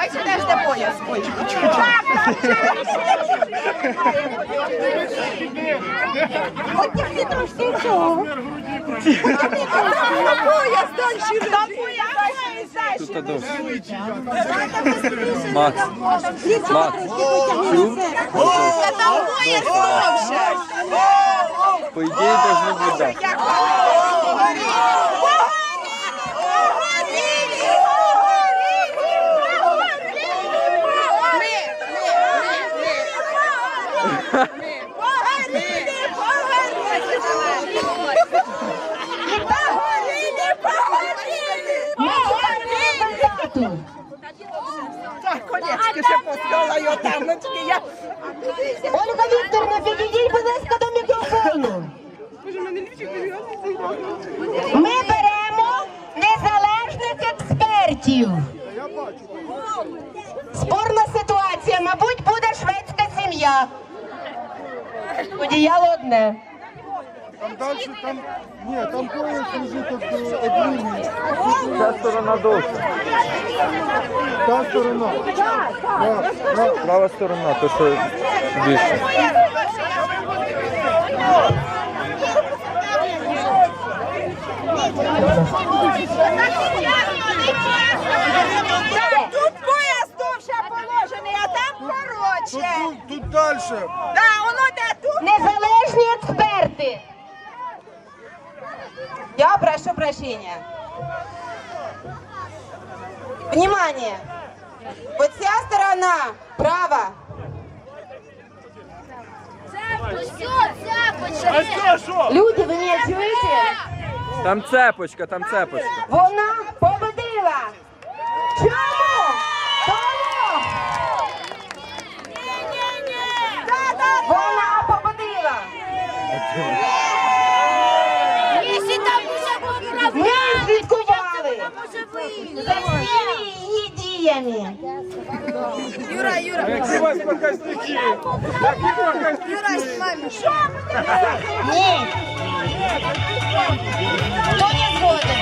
Бачите, аж де пояс. Ой, От тільки трошки цього. Пояс далі. Та пояс далі. Макс. Макс. Чув? Там пояс довше. По ідеї должно бути так. Конечки ще поставила його там, ну я. Ольга Вікторівна, підійдіть, будь ласка, до мікрофону. Ми беремо незалежних експертів. Спорна ситуація, мабуть, буде шведська сім'я. Одіяло одне. Там дальше, там, ні, там пояс лежить от, от лінії. Ця сторона довша. Та сторона. Да, да. Права сторона, то що більше. Тут пояс довше положений, а там коротше. тут, воно де тут. Незалежні експерти. Я прошу прощения. Внимание! Вот вся сторона права. Люди, ви мене чуєте? Там цепочка, там цепочка. Вона победила. Чому? Тому. Вона победила. Ми слідкували за всіми діями. Юра, Юра. Які у вас показники? Які показники? Юра, знімай. Що? Ні. Хто не згоден?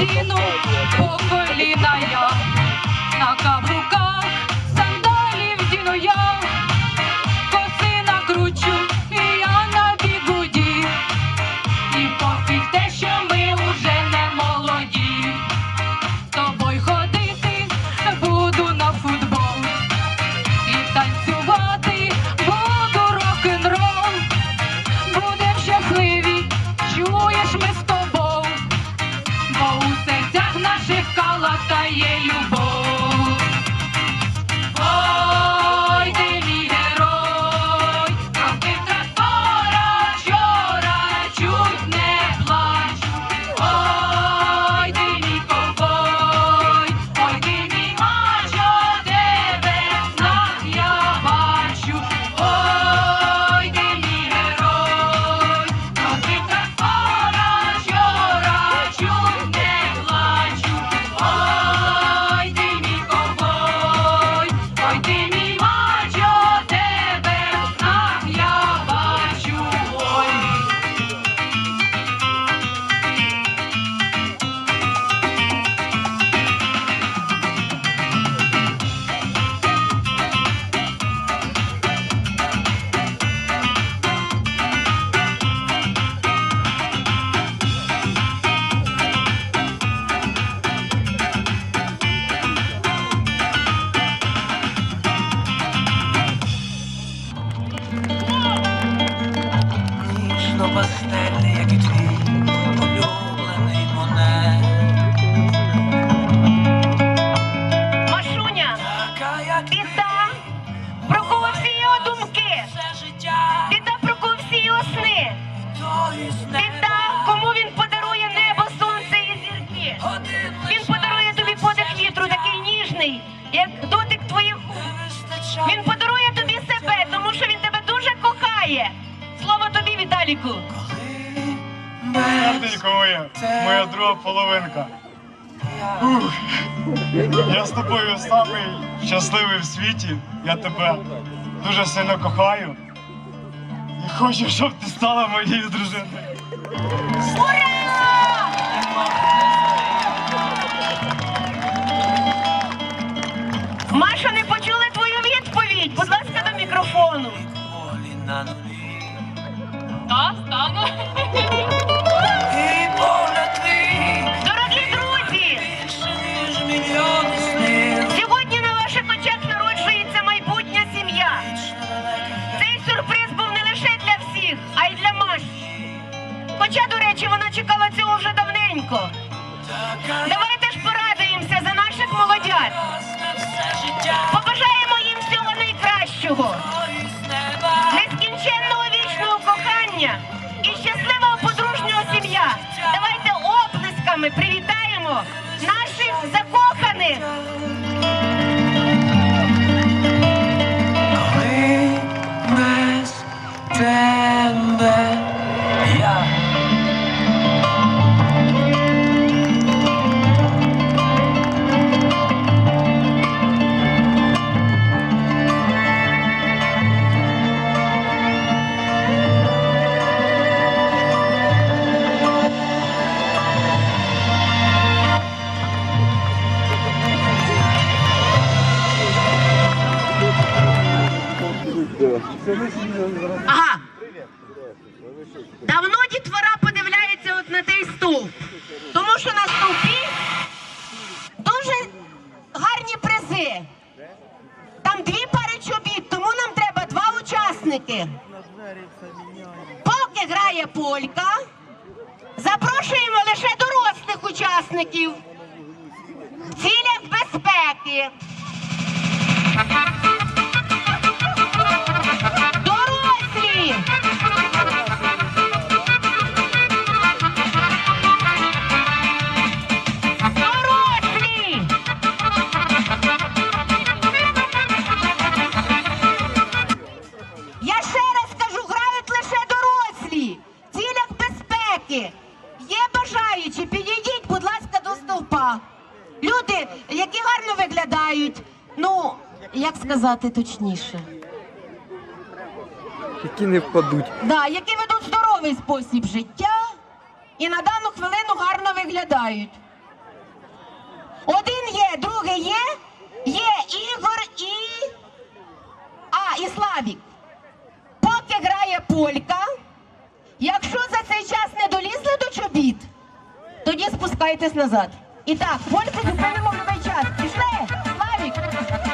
І світі, я тебе дуже сильно кохаю. І хочу, щоб ти стала моєю дружиною. Маша, не почули твою відповідь. Будь ласка, до мікрофону. Та, стану. Blanco. сказати точніше. Які не впадуть. Да, які ведуть здоровий спосіб життя і на дану хвилину гарно виглядають. Один є, другий є, є Ігор і. А, і Славік. Поки грає полька. Якщо за цей час не долізли до чобіт, тоді спускайтесь назад. І так, польку зупинимо в любий час. Пішли, Славік!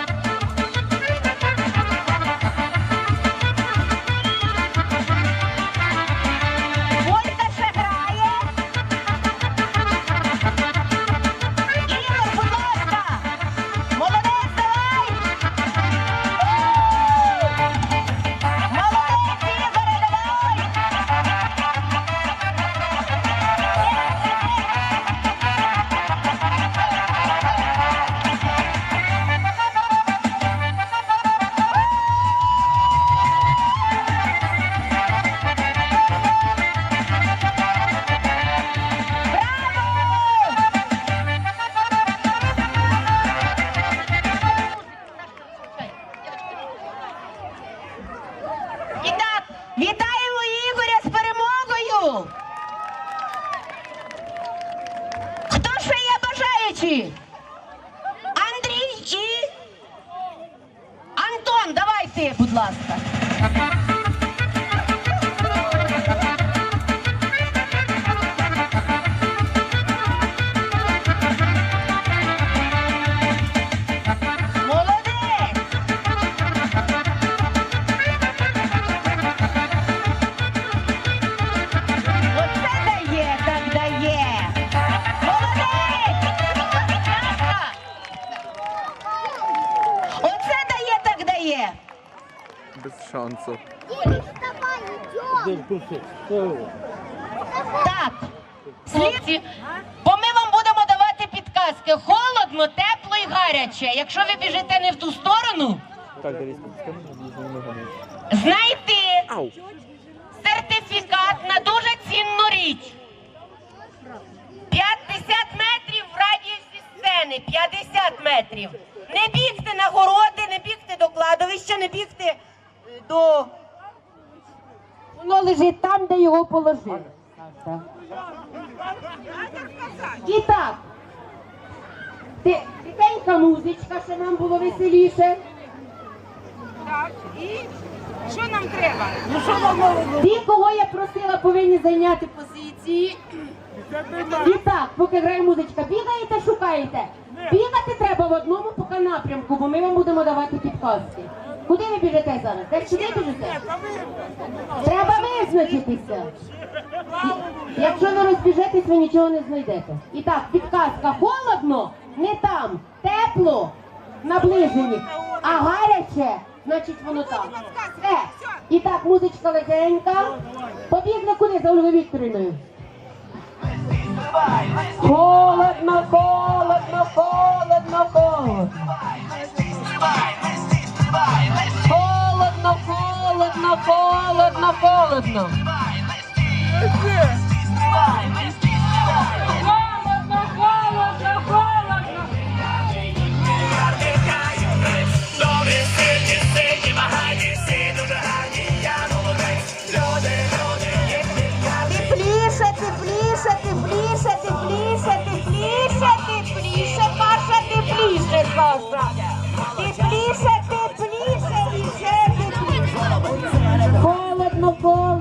Так. Слідці, бо ми вам будемо давати підказки. Холодно, тепло і гаряче. Якщо ви біжите не в ту сторону, знайти сертифікат на дуже цінну річ. 50 метрів в радіусі сцени. 50 метрів. Не бігти на городи, не бігти до кладовища, не бігти е, до. Воно лежить там, де його положили. І так. Ти- Тихенька музичка, щоб нам було веселіше. Так, і що нам треба? Ті, кого я просила, повинні зайняти позиції. І так, поки грає музичка, бігаєте, шукаєте. Бігати треба в одному поки напрямку, бо ми вам будемо давати підказки. Куди ви біжите зараз? Де сюди біжите? Треба визначитися. Якщо ви розбіжетесь, ви нічого не знайдете. І так, підказка. Холодно, не там. Тепло, наближені. А гаряче, значить воно там. Все. І так, музичка легенька. Побігли куди за Ольгою Вікторівною? Холодно, холодно, холодно, холодно. Холодно, холодно, холодно, холодно. Холодно, холодно, холодно. Тепліше, тепліше, тепліше, тепліше, тепліше, тепліше, Паша, тепліше, Паша. Тепліше,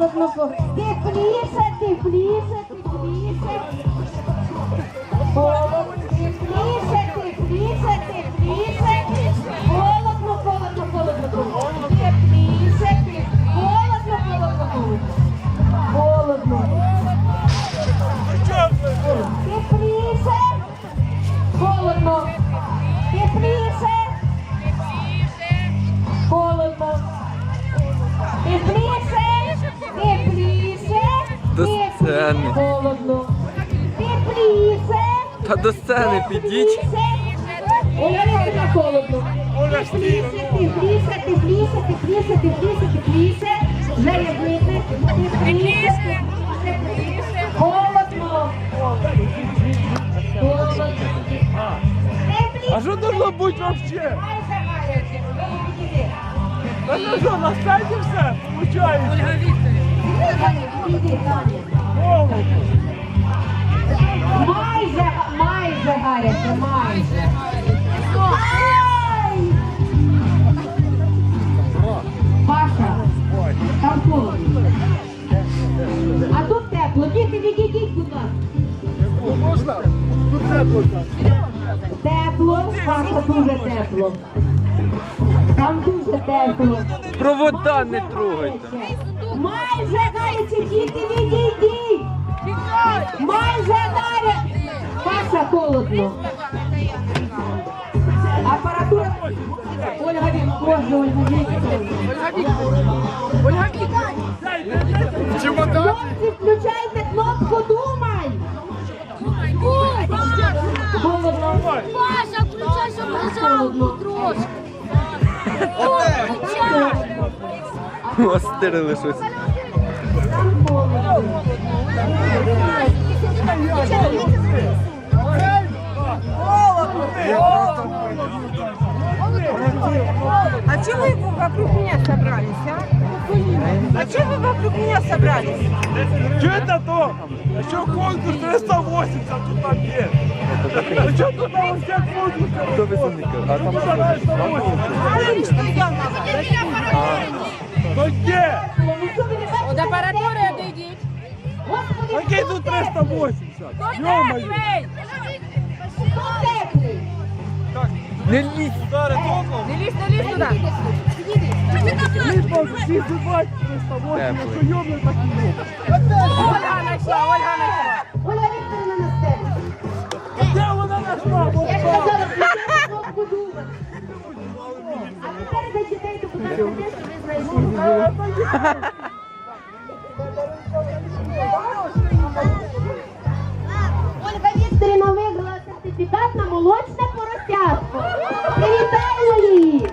Холодно. Тепліше, тепліше, тепліше. Холодно, тепліше, тепліше, тепліше. Холодно, холодно, холодно. Тепліше, тепліше. Холодно, холодно, холодно. Холодно. Тепліше. Холодно. Тепліше. Сцени. Та до сцени підіть. Оля Вікторівна, холодно. Тепліше, тепліше, тепліше, тепліше, тепліше, тепліше. Видно. Тепліше, тепліше. Холодно. Холодно. А що должно бути вообще? Та ну що, на сцені все? Получається? Іди, Таня. Майже, майже гаряче, майже. Ай! Паша, там холодно. А тут тепло. Діти, відійдіть, будь ласка. Ну, Можна? Тут тепло. Тепло, Паша, дуже тепло. Там дуже тепло. Провода не трогайте. Майже гаряче, діти, відійдіть! Майже гаряче! Паша холодно. Апаратура. Ольга Вікторовна, Ольга Вікторовна. Чемодан? Хлопці, включайте кнопку «Думай». Холодно. Паша, включай, щоб лежав трошки. О, включай. Остерили щось. А чего вы вокруг меня собрались, а? А чего вы вокруг меня собрались? Що це то? А що конкурс 380 тут там є? А що тут на всіх конкурсах? Хто ви замикав? А там що? А что я надо? Ну де? От апаратури одійдіть. Який тут 380? Не лізь! Удари током? Не лезь, не лезь туда. Ліпо, всі зубать 380, Теплий. що йомне такі є. Ольга нашла, Ольга нашла. Оля Вікторівна на сцені. Де вона нашла? Я ж казала, включайте кнопку «Думай». А тепер зачитайте, будь ласка, те, виграла сертифікат на молочне поросятко. Привітаємо її!